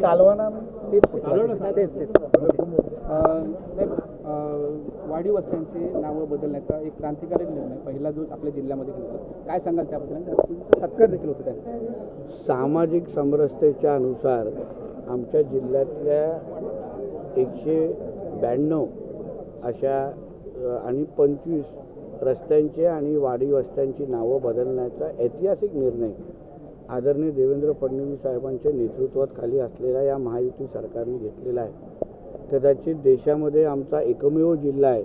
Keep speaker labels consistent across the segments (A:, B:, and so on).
A: चालवाना
B: तेच तेच तेच. अं, साहेब अं, वाढीव वस्त्यांची नावं बदलण्याचा एक क्रांतिकारी निर्णय पहिला जो आपल्या जिल्ह्यामध्ये घेतला. काय सांगाल त्याबद्दल? सत्कार देखील होतो त्याने
A: सामाजिक समरसतेच्या अनुसार आमच्या जिल्ह्यातल्या एकशे ब्याण्णव अशा आणि पंचवीस रस्त्यांचे आणि वाडी वस्त्यांची नावं बदलण्याचा ऐतिहासिक निर्णय आदरणीय देवेंद्र फडणवीस साहेबांच्या नेतृत्वात खाली असलेल्या या महायुती सरकारने घेतलेला आहे. कदाचित देशामध्ये आमचा एकमेव जिल्हा आहे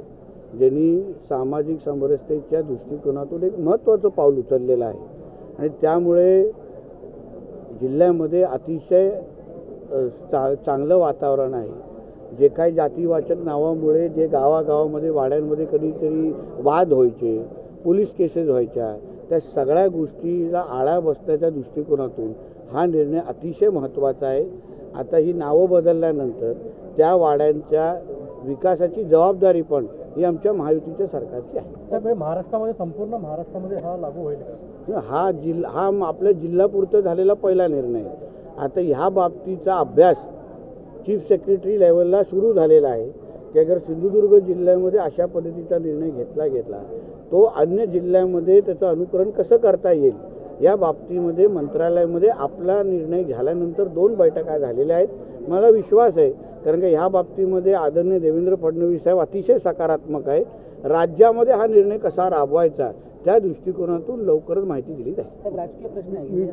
A: ज्यांनी सामाजिक समरसतेच्या दृष्टिकोनातून एक महत्त्वाचं पाऊल उचललेलं आहे. आणि त्यामुळे जिल्ह्यामध्ये अतिशय चा चांगलं वातावरण आहे. जे काही जातीवाचक नावामुळे जे गावागावामध्ये वाड्यांमध्ये कधीतरी वाद व्हायचे पोलीस केसेस व्हायच्या त्या सगळ्या गोष्टीला आळा बसण्याच्या दृष्टिकोनातून हा निर्णय अतिशय महत्त्वाचा आहे आता ही नावं बदलल्यानंतर त्या वाड्यांच्या विकासाची जबाबदारी पण ही आमच्या महायुतीच्या सरकारची आहे
C: महाराष्ट्रामध्ये संपूर्ण महाराष्ट्रामध्ये हा लागू होईल?
A: हा जिल्हा हा आपल्या जिल्हापुरतं झालेला पहिला निर्णय. आता ह्या बाबतीचा अभ्यास चीफ सेक्रेटरी लेवलला सुरू झालेला आहे की अगर सिंधुदुर्ग जिल्ह्यामध्ये अशा पद्धतीचा निर्णय घेतला गेला. तो अन्य जिल्ह्यामध्ये त्याचं अनुकरण कसं करता येईल? या बाबतीमध्ये मंत्रालयामध्ये आपला निर्णय झाल्यानंतर दोन बैठका झालेल्या आहेत. मला विश्वास आहे कारण का ह्या बाबतीमध्ये आदरणीय देवेंद्र फडणवीस साहेब अतिशय सकारात्मक आहे राज्यामध्ये हा निर्णय कसा राबवायचा त्या दृष्टिकोनातून लवकरच माहिती दिली जाईल.
B: राजकीय प्रश्न
C: आहे.